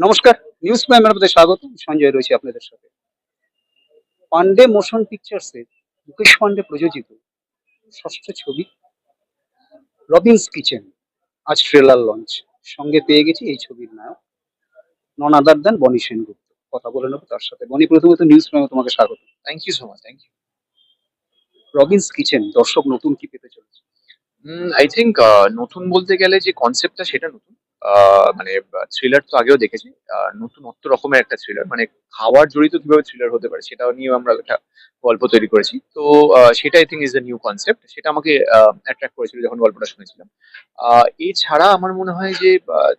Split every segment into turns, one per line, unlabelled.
নমস্কার নিউজ প্রাইমের মধ্যে স্বাগত সঞ্জয় রয়েছে আপনাদের সাথে। পান্ডে মোশন পিকচার্সের মুকেশ পান্ডে প্রযোজিত ষষ্ঠ ছবি রবিন্স কিচেন আজ ট্রেলার লঞ্চ সঙ্গে পেয়ে গেছি এই ছবির নায়ক নন আদার দেন বনি সেনগুপ্ত। কথা বলে নেব তার সাথে। বনি প্রথমত নিউজ প্রাইমে তোমাকে স্বাগত।
Thank you so much thank you
Robin's kitchen দর্শক নতুন কি পেতে চলেছে?
আই থিঙ্ক নতুন বলতে গেলে যে কনসেপ্টটা সেটা নতুন। মানে থ্রিলার তো আগেও দেখেছি। নতুনত্ব রকমের একটা থ্রিলার মানে খাওয়ার জড়িত কীভাবে থ্রিলার হতে পারে সেটাও নিয়ে আমরা একটা গল্প তৈরি করেছি। তো সেটা I think is the new concept সেটা আমাকে অ্যাট্রাক্ট করেছিল যখন গল্পটা শুনেছিলাম। এছাড়া আমার মনে হয় যে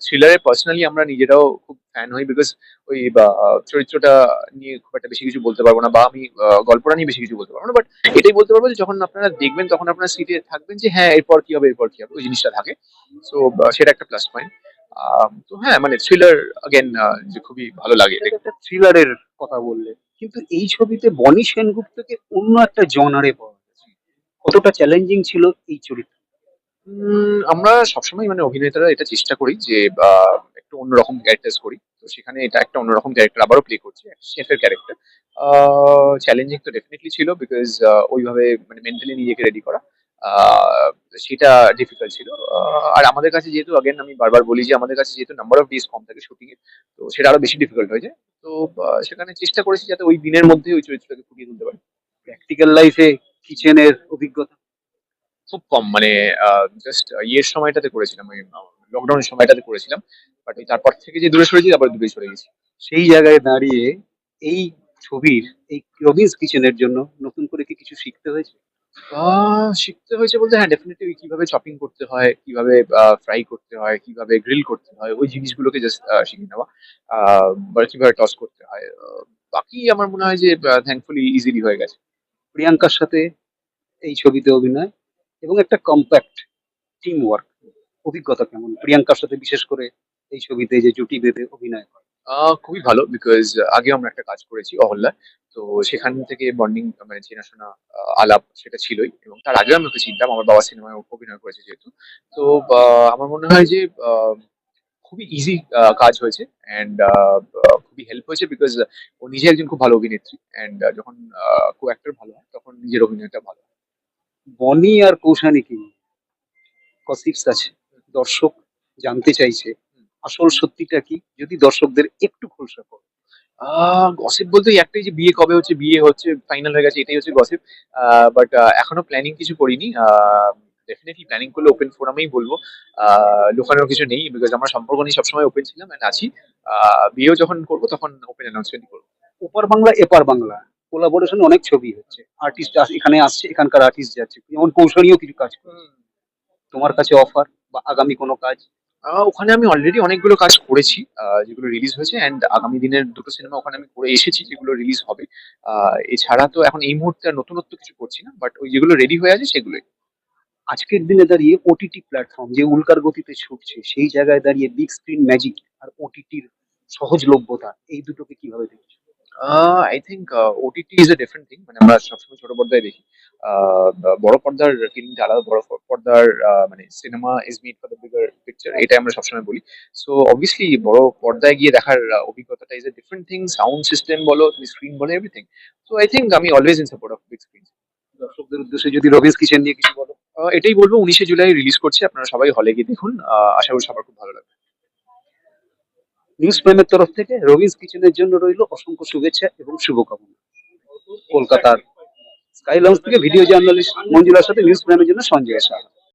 থ্রিলারে পার্সোনালি আমরা নিজেরাও খুব ফ্যান হই বিকজ ওই চরিত্রটা নিয়ে খুব একটা বেশি কিছু বলতে পারব না বা আমি গল্পটা নিয়ে বেশি কিছু বলতে পারব না। বাট এটাই বলতে পারব যে, যখন আপনারা দেখবেন, তখন আপনারা সিটে থাকবেন যে হ্যাঁ এরপর কি হবে, এরপর কি হবে, ওই জিনিসটা থাকে। সো সেটা একটা প্লাস পয়েন্ট তো হ্যাঁ মানে থ্রিলার আগেন যে খুবই ভালো লাগে
থ্রিলারের কথা বললে। কিন্তু এই ছবিতে বনি সেনগুপ্তকে অন্য একটা জনারে পাওয়া গেছে। কতটা চ্যালেঞ্জিং ছিল এই চরিত্র?
আমরা সবসময় মানে অভিনেতারা এটা চেষ্টা করি যে একটু অন্যরকম ক্যারেক্টার্স করি। তো সেখানে এটা একটা অন্যরকম ক্যারেক্টার আবারও প্লে করছি শেফের ক্যারেক্টার চ্যালেঞ্জিং তো ডেফিনেটলি ছিল বিকজ ওইভাবে মানে মেন্টালি নিজেকে রেডি করা। সেটা ডিফিকাল্ট ছিল। আর আমাদের কাছে যেহেতু আগেন আমি বারবার বলি যে আমাদের কাছে যেহেতু নাম্বার অফ ডেজ কম থাকে শুটিং এ তো সেটা আরও বেশি ডিফিকাল্ট হয়ে যায়। তো সেখানে চেষ্টা করেছি যাতে ওই দিনের মধ্যে ওই চরিত্রটাকে ফুটিয়ে তুলতে পারি।
প্র্যাকটিক্যাল লাইফে কিচেনের অভিজ্ঞতা?
খুব কম মানে জাস্ট ইয়ের সময়টাতে করেছিলাম ওই লকডাউনের সময়টাতে করেছিলাম। বাট ওই তারপর থেকে যে দূরে সরেছি আবার দূরে সরে গেছি।
সেই জায়গায় দাঁড়িয়ে এই ছবির এই রবিন্স কিচেনের জন্য নতুন করে কি কিছু শিখতে হয়েছে?
আহ, শিখতে হয়েছে বলতে হ্যাঁ ডেফিনেটলি কীভাবে চপিং করতে হয় কীভাবে ফ্রাই করতে হয় কীভাবে গ্রিল করতে হয় ওই জিনিসগুলোকে জাস্ট শিখে নেওয়া। বা কীভাবে টস করতে হয় বাকি আমার মনে হয় যে থ্যাঙ্কফুলি ইজিলি হয়ে গেছে।
প্রিয়াঙ্কার সাথে এই ছবিতে অভিনয় এবং একটা কম্প্যাক্ট টিম ওয়ার্ক অভিজ্ঞতা কেমন? প্রিয়াঙ্কার সাথে বিশেষ করে এই ছবিতে যে জুটি বেঁধে অভিনয় করে।
খুবই ভালো বিকজ আগেও আমরা একটা কাজ করেছি অহল্যা। তো সেখান থেকে বন্ডিং মানে চেনাশোনা আলাপ সেটা ছিলই এবং তার আগেও আমি ওকে চিনতাম। আমার বাবা সিনেমায় অভিনয় করেছে যেহেতু। তো আমার মনে হয় যে খুবই ইজি কাজ হয়েছে অ্যান্ড খুবই হেল্প হয়েছে বিকজ ও নিজে একজন খুব ভালো অভিনেত্রী অ্যান্ড যখন খুব অ্যাক্টর ভালো হয়, তখন নিজের অভিনয়টা ভালো হয়।
বনি আর কৌশানি কি? কসিপস আছে দর্শক জানতে চাইছে। আসল সত্যিটা কি? যদি দর্শকদের একটু খোলসা করো।
গসিপ বলতে একটাই যে বিয়ে কবে হচ্ছে বিয়ে হচ্ছে ফাইনাল হয়ে গেছে এটাই হচ্ছে গসিপ বাট এখনও প্ল্যানিং কিছু করিনি। ডেফিনেটলি প্ল্যানিং করলে ওপেন ফোরামেই বলব। লুকানোর কিছু নেই বিকজ আমরা সম্পর্ক নিয়ে সবসময় ওপেন ছিলাম and আছি। বিয়েও যখন করব তখন ওপেন অ্যানাউন্সমেন্ট করব।
ওপার বাংলা এপার বাংলা। কোলাবোরেশন অনেক ছবি হচ্ছে। আর্টিস্ট এখানে আসছে এখানকার আর্টিস্ট যাচ্ছে। যেমন কৌশলীয় কিছু কাজ তোমার কাছে অফার বা আগামী কোনো কাজ?
ওখানে আমি অলরেডি অনেকগুলো কাজ করেছি যেগুলো রিলিজ হয়েছে অ্যান্ড আগামী দিনের দুটো সিনেমা ওখানে আমি করে এসেছি যেগুলো রিলিজ হবে। এছাড়া তো এখন এই মুহূর্তে নতুনত্ব কিছু করছি না বাট ওই যেগুলো রেডি হয়ে আছে সেগুলোই।
আজকের দিনে দাঁড়িয়ে ওটিটি প্ল্যাটফর্ম যে উল্কার গতিতে ছুটছে সেই জায়গায় দাঁড়িয়ে বিগ স্ক্রিন ম্যাজিক আর ওটিটির সহজলভ্যতা এই দুটোকে কীভাবে দেখছ?
I think OTT is a different thing মানে আমরা সবসময় ছোট পর্দায় দেখি। বড় পর্দার ফিলিংটা আলাদা বড় পর্দার মানে cinema is made for the bigger picture এটা আমরা সবসময় বলি। সো অবভিয়াসলি বড় পর্দায় গিয়ে দেখার অভিজ্ঞতাটা is a different thing sound system বলো তুমি স্ক্রিন বলো এভরিথিং সো আই থিঙ্ক আমি always in support of big screen
দর্শকদের উদ্দেশ্যে যদি রবিন্স কিচেন নিয়ে কিছু বলো।
এটাই বলব উনিশে জুলাই রিলিজ করছে আপনারা সবাই হলে গিয়ে দেখুন। আশা করি সবার খুব ভালো লাগবে।
নিউজ প্রাইমের তরফ থেকে রবিস কিচেনের জন্য রইল অসংখ্য শুভেচ্ছা এবং শুভকামনা। কলকাতার স্কাই লঞ্চ থেকে ভিডিও জার্নালিস্ট মঞ্জুলার সাথে নিউজ প্রাইমের জন্য সঞ্জয় সাহা।